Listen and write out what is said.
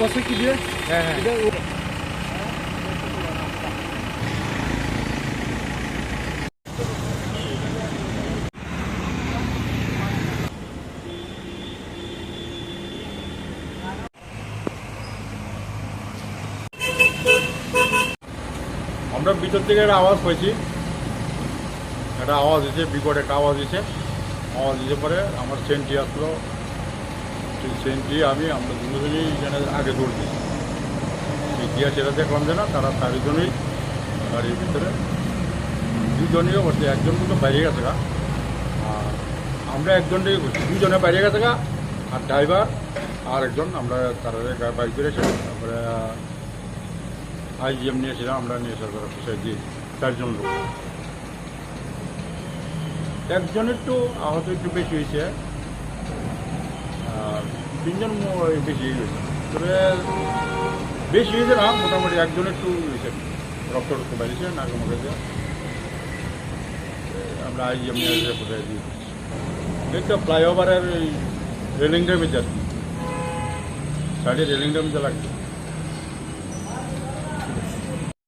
কষে কি দিয়ে হ্যাঁ হ্যাঁ। আমরা ভিতর থেকে একটা আওয়াজ পাইছি একটা আওয়াজ দিয়েছে বিকট একটা আওয়াজ দিয়েছে আওয়াজ দিতে পরে আমার সেন্টি আসলো। সেই সেন্টি আমি, আমরা দুজনেই এখানে আগে দৌড় সেই গিয়া সেটা দেখলাম যে না, তারা চারিজনেই গাড়ির ভিতরে, দুজনেই অবশ্যই, একজন কিন্তু বাইরে গেছে গা। আর আমরা একজনটাই করছি দুজনে বাইরে গেছে গা, আর ড্রাইভার আর একজন, আমরা তারা বাইক করে এসে তারপরে আইজিএম নিয়েছিলাম আমরা নিয়ে অফিসে দিয়ে চারজন লোক। একজন একটু আহত একটু বেশি হয়েছে। তিনজন বেশি হয়েছে তবে বেশি হয়েছে না, মোটামুটি একজন একটু হয়েছে। রক্ত রক্ত বেরিয়েছে নাকে মুখে আমরা আই নিয়ে কোথায় দিয়ে দিচ্ছি। ফ্লাইওভারের রেলিং ড্যামেজ আর কি। সাইডে রেলিং ড্যামেজ লাগছে